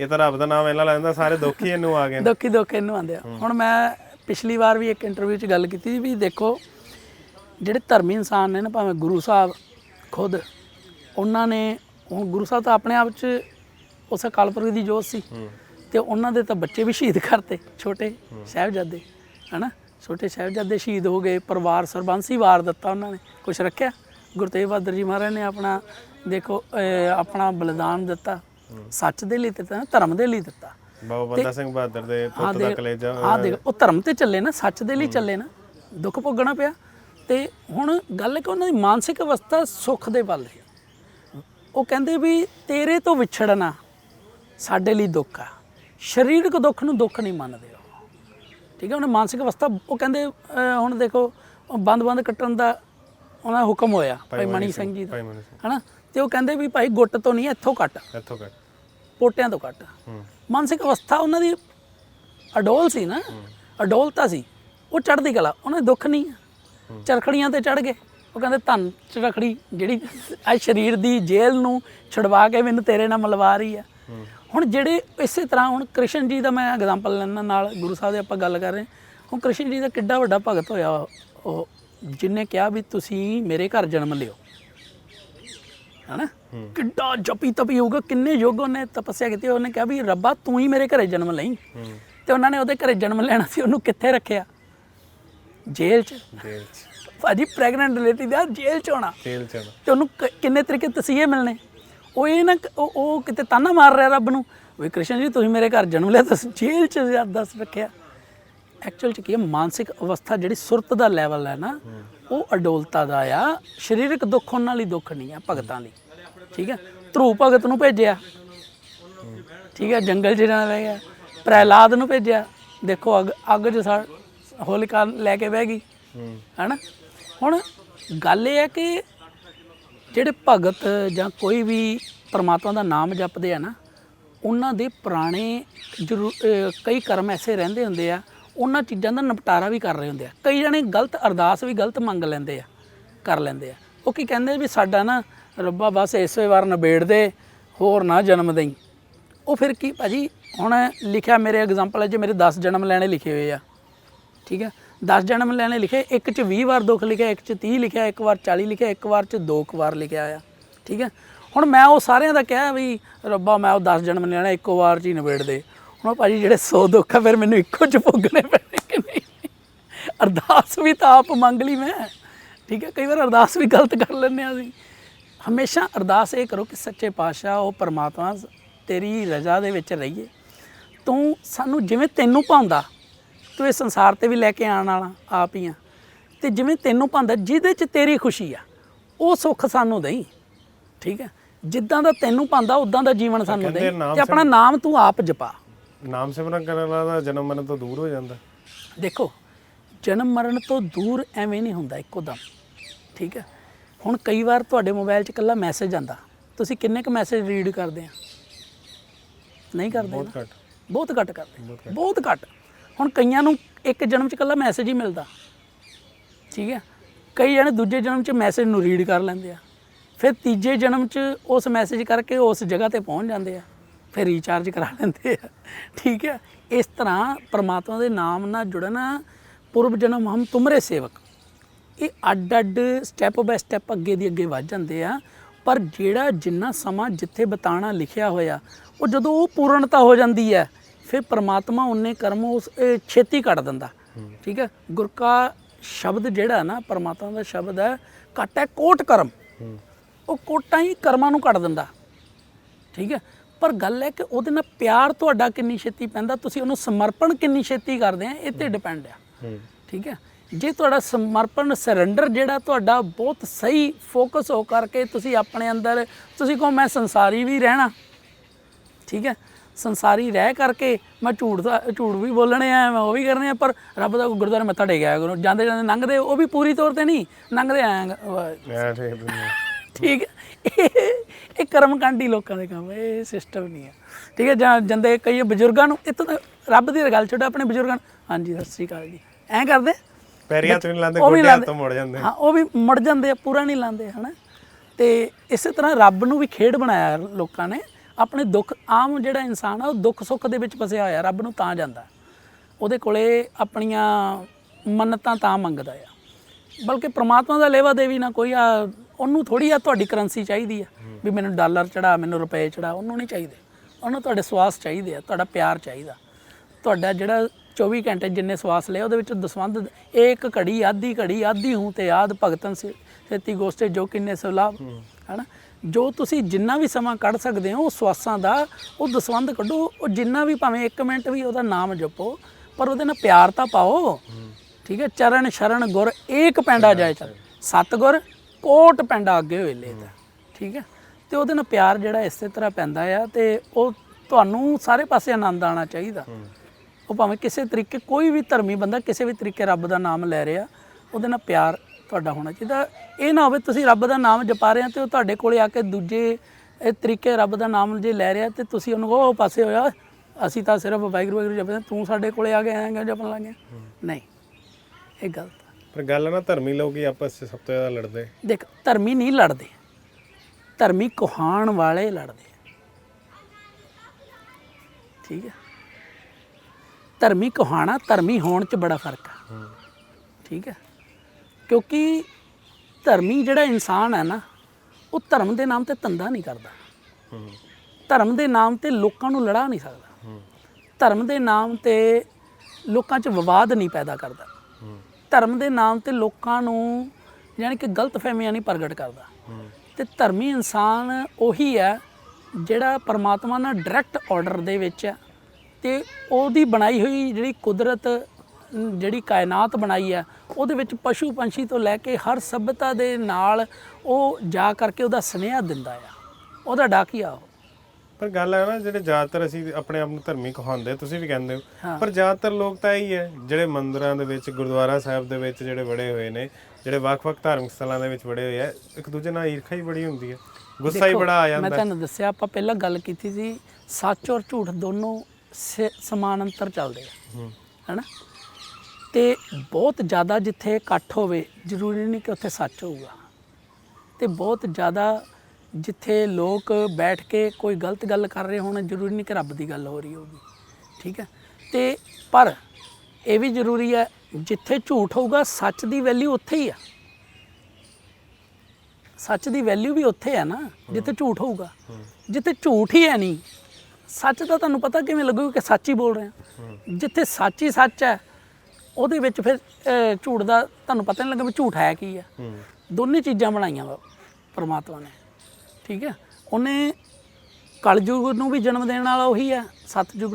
ਇਹ ਤਾਂ ਰੱਬ ਦਾ ਨਾਮ ਇਹਨਾਂ ਲੈਂਦਾ ਸਾਰੇ ਦੁੱਖ ਹੀ ਇਹਨੂੰ ਆ ਗਏ ਨੇ। ਦੁੱਖੀ ਦੁੱਖ ਇਹਨੂੰ ਆਂਦੇ ਆ। ਹੁਣ ਮੈਂ ਪਿਛਲੀ ਵਾਰ ਵੀ ਇੱਕ ਇੰਟਰਵਿਊ 'ਚ ਗੱਲ ਕੀਤੀ ਵੀ ਦੇਖੋ ਜਿਹੜੇ ਧਰਮੀ ਇਨਸਾਨ ਨੇ ਨਾ ਭਾਵੇਂ ਗੁਰੂ ਸਾਹਿਬ ਖੁਦ ਉਹਨਾਂ ਨੇ ਹੁਣ ਗੁਰੂ ਸਾਹਿਬ ਤਾਂ ਆਪਣੇ ਆਪ 'ਚ ਉਸ ਅਕਾਲ ਦੀ ਜੋਤ ਸੀ। ਤੇ ਉਹਨਾਂ ਦੇ ਤਾਂ ਬੱਚੇ ਵੀ ਸ਼ਹੀਦ ਕਰਤੇ ਛੋਟੇ ਸਾਹਿਬਜ਼ਾਦੇ ਹਨਾ? ਛੋਟੇ ਸਾਹਿਬਜ਼ਾਦੇ ਸ਼ਹੀਦ ਹੋ ਗਏ ਪਰਿਵਾਰ ਸਰਬੰਸੀ ਵਾਰ ਦਿੱਤਾ ਉਹਨਾਂ ਨੇ ਕੁਝ ਰੱਖਿਆ? ਗੁਰੂ ਤੇਗ ਬਹਾਦਰ ਜੀ ਮਹਾਰਾਜ ਨੇ ਆਪਣਾ ਦੇਖੋ ਅਹ, ਆਪਣਾ ਬਲੀਦਾਨ ਦਿੱਤਾ। ਸੱਚ ਦੇ ਲਈ ਦਿੱਤਾ ਧਰਮ ਦੇ ਲਈ ਦਿੱਤਾ। ਬਾਬਾ ਬੰਦਾ ਸਿੰਘ ਬਹਾਦਰ ਦੇ ਪੁੱਤ ਦਾ ਕਲੇਜਾ ਹਾਂ ਦੇਖ ਉਹ ਧਰਮ ਤੇ ਚੱਲੇ ਨਾ ਸੱਚ ਦੇ ਲਈ ਚੱਲੇ ਨਾ ਦੁੱਖ ਭੋਗਣਾ ਪਿਆ। ਤੇ ਹੁਣ ਗੱਲ ਕਿ ਉਹਨਾਂ ਦੀ ਮਾਨਸਿਕ ਅਵਸਥਾ ਸੁੱਖ ਦੇ ਵੱਲ ਹੈ। ਉਹ ਕਹਿੰਦੇ ਵੀ ਤੇਰੇ ਤੋਂ ਵਿਛੜਨਾ ਸਾਡੇ ਲਈ ਦੁੱਖ ਆ। ਸਰੀਰਕ ਦੁੱਖ ਨੂੰ ਦੁੱਖ ਨਹੀਂ ਮੰਨਦੇ ਉਹ। ਠੀਕ ਹੈ ਉਹਨੇ ਮਾਨਸਿਕ ਅਵਸਥਾ ਉਹ ਕਹਿੰਦੇ ਹੁਣ ਦੇਖੋ ਬੰਦ-ਬੰਦ ਕੱਟਣ ਦਾ ਉਹਨਾਂ ਦਾ ਹੁਕਮ ਹੋਇਆ ਭਾਈ ਮਣੀ ਸਿੰਘ ਜੀ ਦਾ। ਹਨਾ? ਤੇ ਉਹ ਕਹਿੰਦੇ ਵੀ ਭਾਈ ਗੁੱਟ ਤੋਂ ਨਹੀਂ ਇੱਥੋਂ ਕੱਟ। ਇੱਥੋਂ ਕਰ ਪੋਟਿਆਂ ਤੋਂ ਘੱਟ। ਮਾਨਸਿਕ ਅਵਸਥਾ ਉਹਨਾਂ ਦੀ ਅਡੋਲ ਸੀ ਨਾ, ਅਡੋਲਤਾ ਸੀ। ਉਹ ਚੜ੍ਹਦੀ ਕਲਾ, ਉਹਨਾਂ ਦੇ ਦੁੱਖ ਨਹੀਂ ਚਰਖੜੀਆਂ ਤੇ ਚੜ ਗਏ। ਉਹ ਕਹਿੰਦੇ, ਧੰਨ ਚਰਖੜੀ ਜਿਹੜੀ ਅੱਜ ਸਰੀਰ ਦੀ ਜੇਲ੍ਹ ਨੂੰ ਛੁਡਵਾ ਕੇ ਮੈਨੂੰ ਤੇਰੇ ਨਾਲ ਮਲਵਾ ਰਹੀ ਆ। ਹੁਣ ਜਿਹੜੇ ਇਸੇ ਤਰ੍ਹਾਂ ਹੁਣ ਕ੍ਰਿਸ਼ਨ ਜੀ ਦਾ ਮੈਂ ਐਗਜ਼ਾਮਪਲ ਲੈਣਾ ਨਾਲ, ਗੁਰੂ ਸਾਹਿਬ ਦੇ ਆਪਾਂ ਗੱਲ ਕਰ ਰਹੇ ਹੁਣ ਕ੍ਰਿਸ਼ਨ ਜੀ ਦਾ ਕਿੱਡਾ ਵੱਡਾ ਭਗਤ ਹੋਇਆ ਉਹ ਜਿਨੇ ਕਿਹਾ ਵੀ ਤੁਸੀਂ ਮੇਰੇ ਘਰ ਜਨਮ ਲਿਓ। ਹਨਾ? ਕਿੱਡਾ ਜਪੀ ਤਪੀ ਹੋਊਗਾ ਕਿੰਨੇ ਯੁੱਗ ਉਹਨੇ ਤਪੱਸਿਆ ਕੀਤੀ ਉਹਨੇ ਕਿਹਾ ਵੀ ਰੱਬਾ ਤੂੰ ਹੀ ਮੇਰੇ ਘਰੇ ਜਨਮ ਲਈ। ਤੇ ਉਹਨਾਂ ਨੇ ਉਹਦੇ ਘਰੇ ਜਨਮ ਲੈਣਾ ਸੀ ਉਹਨੂੰ ਕਿੱਥੇ ਰੱਖਿਆ? ਜੇਲ੍ਹ 'ਚ। ਜੇਲ੍ਹ ਚ। ਭਾਜੀ ਪ੍ਰੈਗਨੈਂਟ ਲੇਡੀ ਦਾ ਜੇਲ੍ਹ 'ਚ ਹੋਣਾ। ਜੇਲ੍ਹ ਚ ਤੇ ਉਹਨੂੰ ਕਿੰਨੇ ਤਰੀਕੇ ਤਸੀਹੇ ਮਿਲਣੇ? ਉਹ ਇਹ ਨਾ ਉਹ ਕਿਤੇ ਤਾਨਾ ਮਾਰ ਰਿਹਾ ਰੱਬ ਨੂੰ ਵੀ ਕ੍ਰਿਸ਼ਨ ਜੀ ਤੁਸੀਂ ਮੇਰੇ ਘਰ ਜਨਮ ਲਿਆ ਤੁਸੀਂ ਜੇਲ੍ਹ 'ਚ ਦੱਸ ਰੱਖਿਆ। ਐਕਚੁਅਲ 'ਚ ਕੀ ਹੈ ਮਾਨਸਿਕ ਅਵਸਥਾ ਜਿਹੜੀ ਸੁਰਤ ਦਾ ਲੈਵਲ ਹੈ ਨਾ ਉਹ ਅਡੋਲਤਾ ਦਾ ਆ ਸਰੀਰਕ ਦੁੱਖ ਉਹਨਾਂ ਲਈ ਦੁੱਖ ਨਹੀਂ ਆ ਭਗਤਾਂ ਲਈ। ਠੀਕ ਹੈ? ਧਰੂ ਭਗਤ ਨੂੰ ਭੇਜਿਆ। ਠੀਕ ਹੈ? ਜੰਗਲ 'ਚ ਜਾਣਾ ਪੈ ਗਿਆ। ਪ੍ਰਹਿਲਾਦ ਨੂੰ ਭੇਜਿਆ। ਦੇਖੋ, ਅੱਗ ਅੱਗ 'ਚ ਸੜ ਹੋਲਿਕਾ ਲੈ ਕੇ ਬਹਿ ਗਈ। ਹੂੰ ਹੈਨਾ? ਹੁਣ ਗੱਲ ਇਹ ਹੈ ਕਿ ਜਿਹੜੇ ਭਗਤ ਜਾਂ ਕੋਈ ਵੀ ਪਰਮਾਤਮਾ ਦਾ ਨਾਮ ਜਪਦੇ ਆ ਨਾ, ਉਹਨਾਂ ਦੇ ਪੁਰਾਣੇ ਜ਼ਰੂ ਕਈ ਕਰਮ ਐਸੇ ਰਹਿੰਦੇ ਹੁੰਦੇ ਆ, ਉਹਨਾਂ ਚੀਜ਼ਾਂ ਦਾ ਨਿਪਟਾਰਾ ਵੀ ਕਰ ਰਹੇ ਹੁੰਦੇ ਆ। ਕਈ ਜਣੇ ਗਲਤ ਅਰਦਾਸ ਵੀ ਗਲਤ ਮੰਗ ਲੈਂਦੇ ਆ, ਕਰ ਲੈਂਦੇ ਆ। ਉਹ ਕੀ ਕਹਿੰਦੇ ਵੀ ਸਾਡਾ ਨਾ ਰੱਬਾ ਬਸ ਇਸੇ ਵਾਰ ਨਿਬੇੜ ਦੇ, ਹੋਰ ਨਾ ਜਨਮ ਦੇਈ। ਉਹ ਫਿਰ ਕੀ ਭਾਜੀ, ਹੁਣ ਲਿਖਿਆ ਮੇਰੇ ਐਗਜ਼ਾਮਪਲ ਹੈ ਜੇ ਮੇਰੇ 10 ਜਨਮ ਲੈਣੇ ਲਿਖੇ ਹੋਏ ਆ। ਠੀਕ ਹੈ? 10 ਜਨਮ ਲੈਣੇ ਲਿਖੇ, ਇੱਕ ਚ 20 ਵਾਰ ਦੁੱਖ ਲਿਖਿਆ, ਇੱਕ ਚ 30 ਲਿਖਿਆ, ਇੱਕ ਵਾਰ 40 ਲਿਖਿਆ, ਇੱਕ ਵਾਰ ਚ ਦੋ ਕੁ ਵਾਰ ਲਿਖਿਆ ਆ। ਠੀਕ ਹੈ? ਹੁਣ ਮੈਂ ਉਹ ਸਾਰਿਆਂ ਦਾ ਕਿਹਾ ਵੀ, ਰੱਬਾ ਮੈਂ ਉਹ 10 ਜਨਮ ਲੈਣਾ, ਇੱਕੋ ਵਾਰ ਚ ਹੀ ਨਿਬੇੜ ਦੇ। ਹੁਣ ਉਹ ਭਾਜੀ ਜਿਹੜੇ 100 ਦੁੱਖ ਆ, ਫਿਰ ਮੈਨੂੰ ਇੱਕੋ ਚ ਭੋਗਣੇ ਪੈਣੇ ਕਿ ਨਹੀਂ? ਅਰਦਾਸ ਵੀ ਤਾਂ ਆਪ ਮੰਗ ਲਈ ਮੈਂ। ਠੀਕ ਹੈ? ਕਈ ਵਾਰ ਅਰਦਾਸ ਵੀ ਗਲਤ ਕਰ ਲੈਂਦੇ ਆ ਅਸੀਂ। ਹਮੇਸ਼ਾ ਅਰਦਾਸ ਇਹ ਕਰੋ ਕਿ ਸੱਚੇ ਪਾਤਸ਼ਾਹ ਉਹ ਪਰਮਾਤਮਾ ਤੇਰੀ ਰਜ਼ਾ ਦੇ ਵਿੱਚ ਰਹੀਏ। ਤੂੰ ਸਾਨੂੰ ਜਿਵੇਂ ਤੈਨੂੰ ਪਾਉਂਦਾ ਤੂੰ ਇਸ ਸੰਸਾਰ ਤੇ ਵੀ ਲੈ ਕੇ ਆਉਣ ਵਾਲਾ ਆਪ ਹੀ ਆ। ਤੇ ਜਿਵੇਂ ਤੈਨੂੰ ਪਾਉਂਦਾ ਜਿਹਦੇ 'ਚ ਤੇਰੀ ਖੁਸ਼ੀ ਆ ਉਹ ਸੁੱਖ ਸਾਨੂੰ ਦੇਈ। ਠੀਕ ਹੈ? ਜਿੱਦਾਂ ਦਾ ਤੈਨੂੰ ਪਾਉਂਦਾ ਉਦਾਂ ਦਾ ਜੀਵਨ ਸਾਨੂੰ ਦੇਈ। ਤੇ ਆਪਣਾ ਨਾਮ ਤੂੰ ਆਪ ਜਪਾ। ਨਾਮ ਸਿਮਰਨ ਕਰਨ ਵਾਲਾ ਦਾ ਜਨਮ ਮਰਨ ਤੋਂ ਦੂਰ ਹੋ ਜਾਂਦਾ। ਦੇਖੋ ਜਨਮ ਮਰਨ ਤੋਂ ਦੂਰ ਐਵੇਂ ਨਹੀਂ ਹੁੰਦਾ ਇੱਕੋ ਦਮ। ਠੀਕ ਹੈ? ਹੁਣ ਕਈ ਵਾਰ ਤੁਹਾਡੇ ਮੋਬਾਈਲ 'ਚ ਇਕੱਲਾ ਮੈਸੇਜ ਆਂਦਾ ਤੁਸੀਂ ਕਿੰਨੇ ਕੁ ਮੈਸੇਜ ਰੀਡ ਕਰਦੇ ਆ? ਨਹੀਂ ਕਰਦੇ? ਬਹੁਤ ਘੱਟ। ਬਹੁਤ ਘੱਟ ਕਰਦੇ। ਬਹੁਤ ਘੱਟ। ਹੁਣ ਕਈਆਂ ਨੂੰ ਇੱਕ ਜਨਮ 'ਚ ਇਕੱਲਾ ਮੈਸੇਜ ਹੀ ਮਿਲਦਾ। ਠੀਕ ਹੈ? ਕਈ ਜਣੇ ਦੂਜੇ ਜਨਮ 'ਚ ਮੈਸੇਜ ਨੂੰ ਰੀਡ ਕਰ ਲੈਂਦੇ ਆ। ਫਿਰ ਤੀਜੇ ਜਨਮ 'ਚ ਉਸ ਮੈਸੇਜ ਕਰਕੇ ਉਸ ਜਗ੍ਹਾ ਤੇ ਪਹੁੰਚ ਜਾਂਦੇ ਆ। ਫਿਰ ਰੀਚਾਰਜ ਕਰਾ ਲੈਂਦੇ ਆ। ਠੀਕ ਹੈ? ਇਸ ਤਰ੍ਹਾਂ ਪ੍ਰਮਾਤਮਾ ਦੇ ਨਾਮ ਨਾਲ ਜੁੜਨਾ ਪੁਰਬ ਜਨਮ ਹਮ ਤੁਮਰੇ ਸੇਵਕ। ਇਹ ਅੱਡ ਅੱਡ ਸਟੈਪ ਬਾਏ ਸਟੈਪ ਅੱਗੇ ਦੀ ਅੱਗੇ ਵੱਧ ਜਾਂਦੇ ਆ। ਪਰ ਜਿਹੜਾ ਜਿੰਨਾ ਸਮਾਂ ਜਿੱਥੇ ਬਿਤਾਣਾ ਲਿਖਿਆ ਹੋਇਆ ਉਹ ਜਦੋਂ ਉਹ ਪੂਰਨਤਾ ਹੋ ਜਾਂਦੀ ਹੈ ਫਿਰ ਪ੍ਰਮਾਤਮਾ ਉਹਨੇ ਕਰਮ ਉਸ ਛੇਤੀ ਕੱਢ ਦਿੰਦਾ। ਠੀਕ ਹੈ? ਗੁਰ ਕਾ ਸ਼ਬਦ ਜਿਹੜਾ ਨਾ ਪ੍ਰਮਾਤਮਾ ਦਾ ਸ਼ਬਦ ਹੈ ਹੈ ਕੋਟ ਕਰਮ। ਉਹ ਕੋਟਾਂ ਹੀ ਕਰਮਾਂ ਨੂੰ ਕੱਢ ਦਿੰਦਾ। ਠੀਕ ਹੈ? ਪਰ ਗੱਲ ਹੈ ਕਿ ਉਹਦੇ ਨਾਲ ਪਿਆਰ ਤੁਹਾਡਾ ਕਿੰਨੀ ਛੇਤੀ ਪੈਂਦਾ ਤੁਸੀਂ ਉਹਨੂੰ ਸਮਰਪਣ ਕਿੰਨੀ ਛੇਤੀ ਕਰਦੇ ਆ ਇਹ ਤੇ ਡਿਪੈਂਡ ਆ। ਠੀਕ ਹੈ? ਜੇ ਤੁਹਾਡਾ ਸਮਰਪਣ ਸਰੈਂਡਰ ਜਿਹੜਾ ਤੁਹਾਡਾ ਬਹੁਤ ਸਹੀ ਫੋਕਸ ਹੋ ਕਰਕੇ ਤੁਸੀਂ ਆਪਣੇ ਅੰਦਰ ਤੁਸੀਂ ਕਹੋ ਮੈਂ ਸੰਸਾਰੀ ਵੀ ਰਹਿਣਾ। ਠੀਕ ਹੈ? ਸੰਸਾਰੀ ਰਹਿ ਕਰਕੇ ਮੈਂ ਝੂਠ ਦਾ ਝੂਠ ਵੀ ਬੋਲਣੇ ਆ ਮੈਂ ਉਹ ਵੀ ਕਰਨੇ ਆ ਪਰ ਰੱਬ ਦਾ ਗੁਰਦੁਆਰੇ ਮੱਥਾ ਟੇਕਿਆ ਕਰੋ। ਜਾਂਦੇ ਜਾਂਦੇ ਲੰਘਦੇ ਉਹ ਵੀ ਪੂਰੀ ਤੌਰ ਤੇ ਨਹੀਂ ਲੰਘਦੇ ਆਇਆ ਮੈਂ ਠੀਕ ਹੈ। ਇਹ ਇਹ ਕਰਮਕਾਂਡੀ ਲੋਕਾਂ ਦੇ ਕੰਮ ਇਹ ਸਿਸਟਮ ਨਹੀਂ ਹੈ। ਠੀਕ ਹੈ? ਜਾਂ ਜਾਂਦੇ ਕਈ ਬਜ਼ੁਰਗਾਂ ਨੂੰ ਇੱਥੋਂ ਰੱਬ ਦੀ ਗੱਲ ਛੱਡੋ ਆਪਣੇ ਬਜ਼ੁਰਗਾਂ ਹਾਂਜੀ ਸਤਿ ਸ੍ਰੀ ਅਕਾਲ ਜੀ। ਐਂ ਕਰਦੇ? ਪੈਰੀਆਂ ਤੋਂ ਨਹੀਂ ਲਾਉਂਦੇ ਗੋਡਿਆਂ। ਤੋਂ ਮੁੜ ਜਾਂਦੇ। ਹਾਂ ਉਹ ਵੀ ਮੁੜ ਜਾਂਦੇ ਆ ਪੂਰਾ ਨਹੀਂ ਲਾਉਂਦੇ ਹਨਾ? ਤੇ ਇਸੇ ਤਰ੍ਹਾਂ ਰੱਬ ਨੂੰ ਵੀ ਖੇਡ ਬਣਾਇਆ ਲੋਕਾਂ ਨੇ। ਆਪਣੇ ਦੁੱਖ ਆਮ ਜਿਹੜਾ ਇਨਸਾਨ ਆ ਉਹ ਦੁੱਖ ਸੁੱਖ ਦੇ ਵਿੱਚ ਫਸਿਆ ਹੋਇਆ ਰੱਬ ਨੂੰ ਤਾਂ ਜਾਂਦਾ। ਉਹਦੇ ਕੋਲੇ ਆਪਣੀਆਂ ਮੰਨਤਾਂ ਤਾਂ ਮੰਗਦਾ ਆ। ਬਲਕਿ ਪ੍ਰਮਾਤਮਾ ਦਾ ਲੇਵਾ ਦੇਵੀ ਨਾ ਕੋਈ ਆ ਉਹਨੂੰ ਥੋੜੀ ਆ ਤੁਹਾਡੀ ਕਰੰਸੀ ਚਾਹੀਦੀ ਆ। ਵੀ ਮੈਨੂੰ ਡਾਲਰ ਚੜਾ ਮੈਨੂੰ ਰੁਪਏ ਚੜਾ ਉਹਨੂੰ ਨਹੀਂ ਚਾਹੀਦੇ। ਉਹਨੂੰ ਤੁਹਾਡੇ ਸਵਾਸ ਚਾਹੀਦੇ ਆ ਤੁਹਾਡਾ ਪਿਆਰ ਚਾਹੀਦਾ। ਤੁਹਾਡਾ ਜਿਹੜਾ 24 ਘੰਟੇ ਜਿੰਨੇ ਸਵਾਸ ਲਏ ਉਹਦੇ ਵਿੱਚ ਦਸਵੰਦ ਇੱਕ ਘੜੀ ਆਧੀ ਘੜੀ ਆਧੀ ਹੂੰ ਤੇ ਆਦ ਭਗਤਨ ਸੇ ਸੇਤੀ ਗੋਸਤੇ ਜੋ ਕਿੰਨੇ ਸੁਲਾਭ ਹੈਨਾ? ਜੋ ਤੁਸੀਂ ਜਿੰਨਾ ਵੀ ਸਮਾਂ ਕੱਢ ਸਕਦੇ ਹੋ ਉਹ ਸਵਾਸਾਂ ਦਾ ਉਹ ਦਸਵੰਦ ਕੱਢੋ ਉਹ ਜਿੰਨਾ ਵੀ ਭਾਵੇਂ 1 ਮਿੰਟ ਵੀ ਉਹਦਾ ਨਾਮ ਜਪੋ ਪਰ ਉਹਦੇ ਨਾਲ ਪਿਆਰ ਤਾਂ ਪਾਓ। ਠੀਕ ਹੈ? ਚਰਨ ਸ਼ਰਨ ਗੁਰ ਏਕ ਪੈਂਡਾ ਜਾਏ ਚਲ ਸਤ ਗੁਰ ਕੋਟ ਪੈਂਡਾ ਅੱਗੇ ਹੋਏ ਲੈ ਦਾ ਠੀਕ ਹੈ? ਤੇ ਉਹਦੇ ਨਾਲ ਪਿਆਰ ਜਿਹੜਾ ਇਸੇ ਤਰ੍ਹਾਂ ਪੈਂਦਾ ਆ ਤੇ ਉਹ ਤੁਹਾਨੂੰ ਸਾਰੇ ਪਾਸੇ ਆਨੰਦ ਆਣਾ ਚਾਹੀਦਾ। ਉਹ ਭਾਵੇਂ ਕਿਸੇ ਤਰੀਕੇ ਕੋਈ ਵੀ ਧਰਮੀ ਬੰਦਾ ਕਿਸੇ ਵੀ ਤਰੀਕੇ ਰੱਬ ਦਾ ਨਾਮ ਲੈ ਰਿਹਾ ਉਹਦੇ ਨਾਲ ਪਿਆਰ ਤੁਹਾਡਾ ਹੋਣਾ ਚਾਹੀਦਾ। ਇਹ ਨਾ ਹੋਵੇ ਤੁਸੀਂ ਰੱਬ ਦਾ ਨਾਮ ਜਪਾ ਰਹੇ ਹੋ ਤੇ ਉਹ ਤੁਹਾਡੇ ਕੋਲੇ ਆ ਕੇ ਦੂਜੇ ਇਹ ਤਰੀਕੇ ਰੱਬ ਦਾ ਨਾਮ ਜੇ ਲੈ ਰਿਹਾ ਤੇ ਤੁਸੀਂ ਉਹਨੂੰ ਉਹ ਪਾਸੇ ਹੋਇਆ ਅਸੀਂ ਤਾਂ ਸਿਰਫ ਵਾਹਿਗੁਰੂ ਵਾਹਿਗੁਰੂ ਜਪਦੇ ਹਾਂ, ਤੂੰ ਸਾਡੇ ਕੋਲੇ ਆ ਕੇ ਆਏਗਾ ਜਪਣ ਲੱਗ ਨਹੀਂ ਇਹ ਗਲਤ। ਪਰ ਗੱਲ ਨਾ ਧਰਮੀ ਲੋਕ ਹੀ ਆਪਸ ਵਿੱਚ ਸਭ ਤੋਂ ਜ਼ਿਆਦਾ ਲੜਦੇ। ਦੇਖ ਧਰਮੀ ਨਹੀਂ ਲੜਦੇ। ਧਰਮੀ ਕੁਹਾਣ ਵਾਲੇ ਲੜਦੇ। ਠੀਕ ਹੈ? ਧਰਮੀ ਕੁਹਾਣਾ ਧਰਮੀ ਹੋਣ 'ਚ ਬੜਾ ਫ਼ਰਕ ਹੈ। ਠੀਕ ਹੈ? ਕਿਉਂਕਿ ਧਰਮੀ ਜਿਹੜਾ ਇਨਸਾਨ ਹੈ ਨਾ ਉਹ ਧਰਮ ਦੇ ਨਾਮ ਤੇ ਧੰਦਾ ਨਹੀਂ ਕਰਦਾ। ਧਰਮ ਦੇ ਨਾਮ ਤੇ ਲੋਕਾਂ ਨੂੰ ਲੜਾ ਨਹੀਂ ਸਕਦਾ। ਧਰਮ ਦੇ ਨਾਮ ਤੇ ਲੋਕਾਂ 'ਚ ਵਿਵਾਦ ਨਹੀਂ ਪੈਦਾ ਕਰਦਾ। ਧਰਮ ਦੇ ਨਾਮ ਤੇ ਲੋਕਾਂ ਨੂੰ ਯਾਨੀ ਕਿ ਗਲਤ ਫਹਿਮੀਆਂ ਨਹੀਂ ਪ੍ਰਗਟ ਕਰਦਾ। ਤੇ ਧਰਮੀ ਇਨਸਾਨ ਉਹੀ ਹੈ ਜਿਹੜਾ ਪਰਮਾਤਮਾ ਨਾਲ ਡਾਇਰੈਕਟ ਆਰਡਰ ਦੇ ਵਿੱਚ ਹੈ। ਤੇ ਉਹਦੀ ਬਣਾਈ ਹੋਈ ਜਿਹੜੀ ਕੁਦਰਤ ਜਿਹੜੀ ਕਾਇਨਾਤ ਬਣਾਈ ਹੈ ਉਹਦੇ ਵਿੱਚ ਪਸ਼ੂ ਪੰਛੀ ਤੋਂ ਲੈ ਕੇ ਹਰ ਸਭ్యਤਾ ਦੇ ਨਾਲ ਉਹ ਜਾ ਕਰਕੇ ਉਹਦਾ ਸੁਨੇਹਾ ਦਿੰਦਾ ਆ। ਉਹਦਾ ਡਾਕੀਆ ਪਰ ਗੱਲ ਹੈ ਨਾ ਜਿਹੜੇ ਜ਼ਿਆਦਾਤਰ ਅਸੀਂ ਆਪਣੇ ਆਪ ਨੂੰ ਧਰਮੀ ਕਹਾਉਂਦੇ ਤੁਸੀਂ ਵੀ ਕਹਿੰਦੇ ਹੋ। ਪਰ ਜ਼ਿਆਦਾਤਰ ਲੋਕ ਤਾਂ ਇਹੀ ਹੈ ਜਿਹੜੇ ਮੰਦਿਰਾਂ ਦੇ ਵਿੱਚ ਗੁਰਦੁਆਰਾ ਸਾਹਿਬ ਦੇ ਵਿੱਚ ਜਿਹੜੇ ਬੜੇ ਹੋਏ ਨੇ ਜਿਹੜੇ ਵੱਖ-ਵੱਖ ਧਾਰਮਿਕ ਸਥਲਾਂ ਦੇ ਵਿੱਚ ਬੜੇ ਹੋਏ ਆ ਇੱਕ ਦੂਜੇ ਨਾਲ ਈਰਖਾ ਹੀ ਬੜੀ ਹੁੰਦੀ ਹੈ। ਗੁੱਸਾ ਹੀ ਬੜਾ ਆ ਮੈਂ ਜਾਂਦਾ ਤੁਹਾਨੂੰ ਦੱਸਿਆ ਆਪਾਂ ਪਹਿਲਾਂ ਗੱਲ ਕੀਤੀ ਸੀ ਸੱਚ ਔਰ ਝੂਠ ਦੋਨੋਂ ਸ- ਸਮਾਨ ਅੰਤਰ ਚੱਲਦੇ ਆ। ਹੈਨਾ? ਤੇ ਬਹੁਤ ਜ਼ਿਆਦਾ ਜਿੱਥੇ ਇਕੱਠ ਹੋਵੇ ਜ਼ਰੂਰੀ ਨਹੀਂ ਕਿ ਉੱਥੇ ਸੱਚ ਹੋਊਗਾ। ਤੇ ਬਹੁਤ ਜ਼ਿਆਦਾ ਜਿੱਥੇ ਲੋਕ ਬੈਠ ਕੇ ਕੋਈ ਗਲਤ ਗੱਲ ਕਰ ਰਹੇ ਹੋਣ ਜ਼ਰੂਰੀ ਨਹੀਂ ਕਿ ਰੱਬ ਦੀ ਗੱਲ ਹੋ ਰਹੀ ਹੋਊਗੀ। ਠੀਕ ਹੈ? ਤੇ ਪਰ ਇਹ ਵੀ ਜ਼ਰੂਰੀ ਹੈ ਜਿੱਥੇ ਝੂਠ ਹੋਊਗਾ ਸੱਚ ਦੀ ਵੈਲਿਊ ਉੱਥੇ ਹੀ ਆ। ਸੱਚ ਦੀ ਵੈਲਿਊ ਵੀ ਉੱਥੇ ਹੈ ਨਾ ਜਿੱਥੇ ਝੂਠ ਹੋਊਗਾ। ਜਿੱਥੇ ਝੂਠ ਹੀ ਹੈ ਨਹੀਂ ਸੱਚ ਤਾਂ ਤੁਹਾਨੂੰ ਪਤਾ ਕਿਵੇਂ ਲੱਗੂਗਾ ਕਿ ਸੱਚ ਹੀ ਬੋਲ ਰਹੇ ਹਾਂ। ਜਿੱਥੇ ਸੱਚ ਹੀ ਸੱਚ ਹੈ ਉਹਦੇ ਵਿੱਚ ਫਿਰ ਝੂਠ ਦਾ ਤੁਹਾਨੂੰ ਪਤਾ ਨਹੀਂ ਲੱਗਾ ਵੀ ਝੂਠ ਹੈ ਕੀ ਹੈ। ਦੋਨੇ ਚੀਜ਼ਾਂ ਬਣਾਈਆਂ ਵਾ ਪਰਮਾਤਮਾ ਨੇ। ਠੀਕ ਹੈ? ਉਹਨੇ ਕਲਯੁਗ ਨੂੰ ਵੀ ਜਨਮ ਦੇਣ ਵਾਲਾ ਉਹੀ ਹੈ ਸਤਯੁਗ